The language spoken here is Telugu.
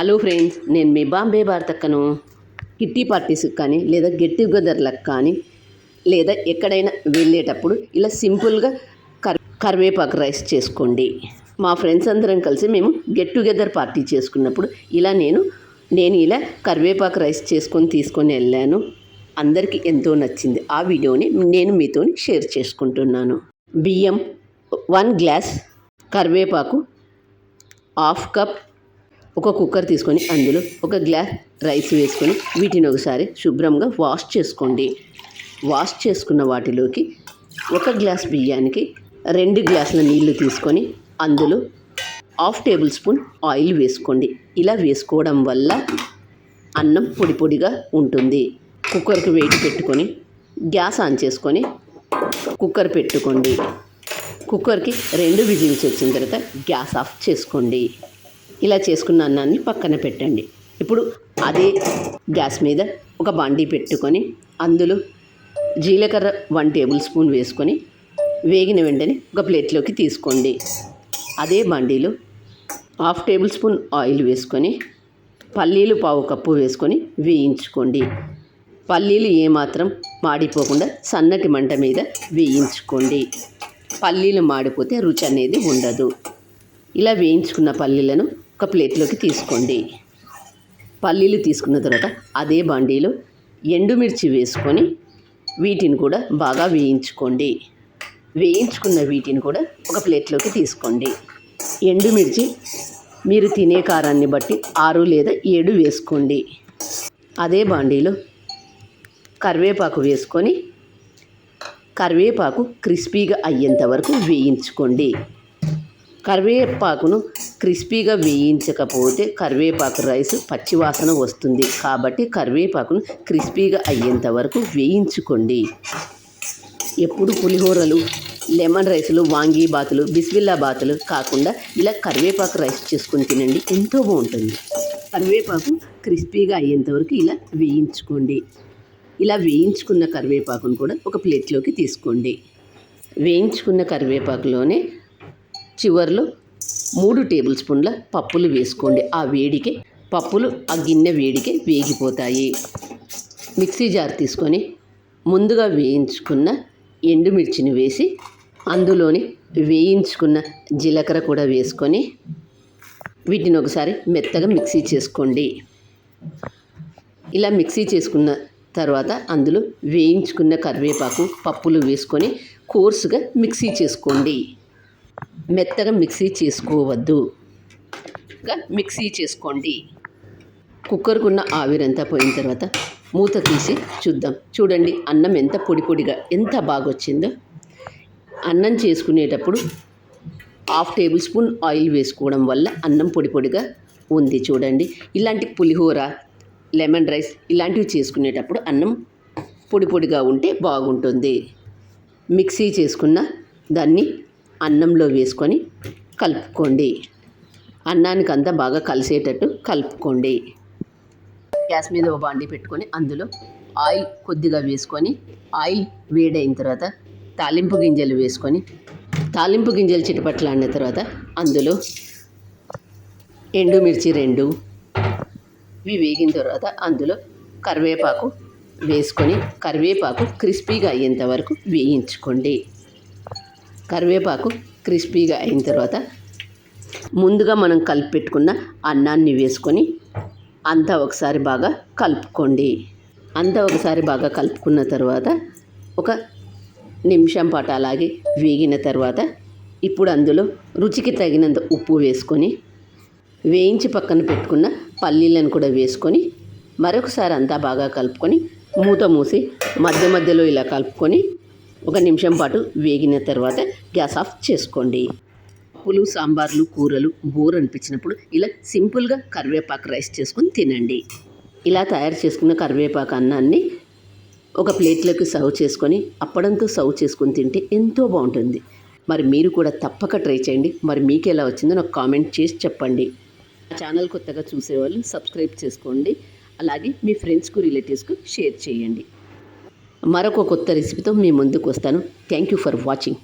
హలో ఫ్రెండ్స్ నేను మీ బాంబే భారతక్కను కిట్టి పార్టీస్కి కానీ లేదా గెట్ టుగెదర్లకు కానీ లేదా ఎక్కడైనా వెళ్ళేటప్పుడు ఇలా సింపుల్గా కర్ కరివేపాకు రైస్ చేసుకోండి. మా ఫ్రెండ్స్ అందరం కలిసి మేము గెట్ టుగెదర్ పార్టీ చేసుకున్నప్పుడు ఇలా నేను నేను ఇలా కరివేపాకు రైస్ చేసుకొని తీసుకొని వెళ్ళాను. అందరికీ ఎంతో నచ్చింది. ఆ వీడియోని నేను మీతో షేర్ చేసుకుంటున్నాను. బియ్యం వన్ గ్లాస్ కరివేపాకు హాఫ్ కప్ ఒక కుక్కర్ తీసుకొని అందులో ఒక గ్లాస్ రైస్ వేసుకొని వీటిని ఒకసారి శుభ్రంగా వాష్ చేసుకోండి. వాష్ చేసుకున్న వాటిలోకి ఒక గ్లాస్ బియ్యానికి రెండు గ్లాసుల నీళ్ళు తీసుకొని అందులో హాఫ్ టేబుల్ స్పూన్ ఆయిల్ వేసుకోండి. ఇలా వేసుకోవడం వల్ల అన్నం పొడి పొడిగా ఉంటుంది. కుక్కర్కి వెయిట్ పెట్టుకొని గ్యాస్ ఆన్ చేసుకొని కుక్కర్ పెట్టుకోండి. కుక్కర్కి రెండు విజిల్స్ వచ్చిన తర్వాత గ్యాస్ ఆఫ్ చేసుకోండి. ఇలా చేసుకున్న అన్నాన్ని పక్కన పెట్టండి. ఇప్పుడు అదే గ్యాస్ మీద ఒక బాండీ పెట్టుకొని అందులో జీలకర్ర వన్ టేబుల్ స్పూన్ వేసుకొని వేగిన వెంటనే ఒక ప్లేట్లోకి తీసుకోండి. అదే బాండీలో హాఫ్ టేబుల్ స్పూన్ ఆయిల్ వేసుకొని పల్లీలు పావు కప్పు వేసుకొని వేయించుకోండి. పల్లీలు ఏమాత్రం మాడిపోకుండా సన్నటి మంట మీద వేయించుకోండి. పల్లీలు మాడిపోతే రుచి అనేది ఉండదు. ఇలా వేయించుకున్న పల్లీలను ఒక ప్లేట్లోకి తీసుకోండి. పల్లీలు తీసుకున్న తర్వాత అదే బాండీలో ఎండుమిర్చి వేసుకొని వీటిని కూడా బాగా వేయించుకోండి. వేయించుకున్న వీటిని కూడా ఒక ప్లేట్లోకి తీసుకోండి. ఎండుమిర్చి మీరు తినే కారాన్ని బట్టి ఆరు లేదా ఏడు వేసుకోండి. అదే బాండీలో కరివేపాకు వేసుకొని కరివేపాకు క్రిస్పీగా అయ్యేంత వరకు వేయించుకోండి. కరివేపాకును క్రిస్పీగా వేయించకపోతే కరివేపాకు రైస్ పచ్చివాసన వస్తుంది. కాబట్టి కరివేపాకును క్రిస్పీగా అయ్యేంత వరకు వేయించుకోండి. ఎప్పుడు పులిహోరలు లెమన్ రైసులు వాంగీ బాతులు బిస్మిల్లా బాతులు కాకుండా ఇలా కరివేపాకు రైస్ చేసుకుని తినండి. ఎంతో బాగుంటుంది. కరివేపాకు క్రిస్పీగా అయ్యేంత వరకు ఇలా వేయించుకోండి. ఇలా వేయించుకున్న కరివేపాకును కూడా ఒక ప్లేట్లోకి తీసుకోండి. వేయించుకున్న కరివేపాకులోనే చివర్లో మూడు టేబుల్ స్పూన్ల పప్పులు వేసుకోండి. ఆ వేడికే పప్పులు ఆ గిన్నె వేడికే వేగిపోతాయి. మిక్సీ జార్ తీసుకొని ముందుగా వేయించుకున్న ఎండుమిర్చిని వేసి అందులోని వేయించుకున్న జీలకర్ర కూడా వేసుకొని వీటిని ఒకసారి మెత్తగా మిక్సీ చేసుకోండి. ఇలా మిక్సీ చేసుకున్న తర్వాత అందులో వేయించుకున్న కరివేపాకు పప్పులు వేసుకొని కోర్సుగా మిక్సీ చేసుకోండి. మెత్తగా మిక్సీ చేసుకోవద్దు. మిక్సీ చేసుకోండి. కుక్కర్కున్న ఆవిరంతా పోయిన తర్వాత మూత తీసి చూద్దాం. చూడండి అన్నం ఎంత పొడి పొడిగా ఎంత బాగా వచ్చిందో అన్నం చేసుకునేటప్పుడు హాఫ్ టేబుల్ స్పూన్ ఆయిల్ వేసుకోవడం వల్ల అన్నం పొడి పొడిగా ఉంది చూడండి. ఇలాంటి పులిహోర లెమన్ రైస్ ఇలాంటివి చేసుకునేటప్పుడు అన్నం పొడి పొడిగా ఉంటే బాగుంటుంది. మిక్సీ చేసుకున్న దాన్ని అన్నంలో వేసుకొని కలుపుకోండి. అన్నానికి అంతా బాగా కలిసేటట్టు కలుపుకోండి. గ్యాస్ మీద ఒక బాండి పెట్టుకొని అందులో ఆయిల్ కొద్దిగా వేసుకొని ఆయిల్ వేడైన తర్వాత తాలింపు గింజలు వేసుకొని తాలింపు గింజలు చిటపట్లాడిన తర్వాత అందులో ఎండుమిర్చి రెండు ఇవి వేగిన తర్వాత అందులో కరివేపాకు వేసుకొని కరివేపాకు క్రిస్పీగా అయ్యేంత వరకు వేయించుకోండి. కరివేపాకు క్రిస్పీగా అయిన తర్వాత ముందుగా మనం కలిపి పెట్టుకున్న అన్నాన్ని వేసుకొని అంతా ఒకసారి బాగా కలుపుకోండి. అంతా ఒకసారి బాగా కలుపుకున్న తర్వాత ఒక నిమిషం పాటు అలాగే వేగిన తర్వాత ఇప్పుడు అందులో రుచికి తగినంత ఉప్పు వేసుకొని వేయించి పక్కన పెట్టుకున్న పల్లీలను కూడా వేసుకొని మరొకసారి అంతా బాగా కలుపుకొని మూత మూసి మధ్య మధ్యలో ఇలా కలుపుకొని ఒక నిమిషం పాటు వేగిన తర్వాత గ్యాస్ ఆఫ్ చేసుకోండి. పప్పులు సాంబార్లు కూరలు బోర్ అనిపించినప్పుడు ఇలా సింపుల్గా కరివేపాకు రైస్ చేసుకొని తినండి. ఇలా తయారు చేసుకున్న కరివేపాకు అన్నాన్ని ఒక ప్లేట్లోకి సర్వ్ చేసుకొని అప్పడంతో సర్వ్ చేసుకొని తింటే ఎంతో బాగుంటుంది. మరి మీరు కూడా తప్పక ట్రై చేయండి. మరి మీకు ఎలా వచ్చిందో నాకు కామెంట్ చేసి చెప్పండి. నా ఛానల్ కొత్తగా చూసేవాళ్ళు సబ్స్క్రైబ్ చేసుకోండి. అలాగే మీ ఫ్రెండ్స్కు రిలేటివ్స్కు షేర్ చేయండి. మరొక కొత్త రెసిపీతో మీ ముందుకు వస్తాను. Thank you for watching